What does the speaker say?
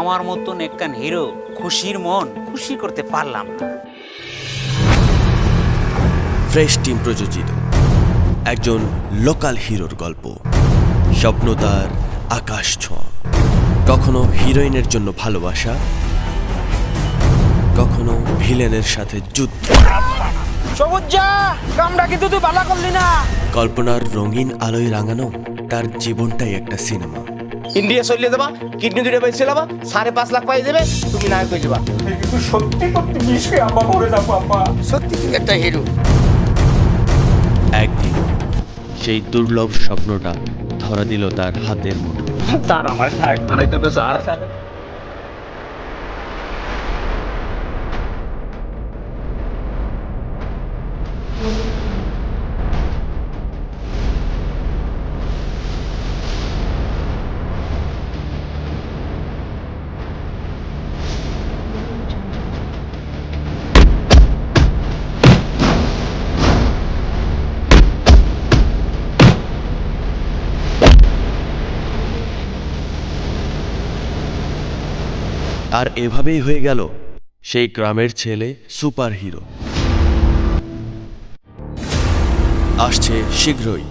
আমার মতন একখান হিরো খুশির মন খুশি করতে পারলাম না। ফ্রেশ টিম প্রযোজিত। একজন লোকাল হিরোর গল্প। স্বপ্ন তার আকাশ ছোঁয়া। কখনো হিরোইনের জন্য ভালোবাসা কখনো ভিলেনের সাথে যুদ্ধ। সবুজা কামটা কিন্তু তুই ভালো করলি না। কল্পনার রঙিন আলোয় রাঙানো তার জীবনটাই একটা সিনেমা। ইন্ডিয়া চলে যাবা কিডনি দুটো পাইছে যাবা সাড়ে পাঁচ লাখ পাই যাবে তুমি নায়ক হয়ে যাবা। সত্যি তুই একটা হিরো একদিন সেই দুর্লভ স্বপ্নটা ধরা দিল তার হাতের মুঠো। আর এভাবেই হয়ে গেল সেই গ্রামের ছেলে সুপার হিরো আসছে শীঘ্রই।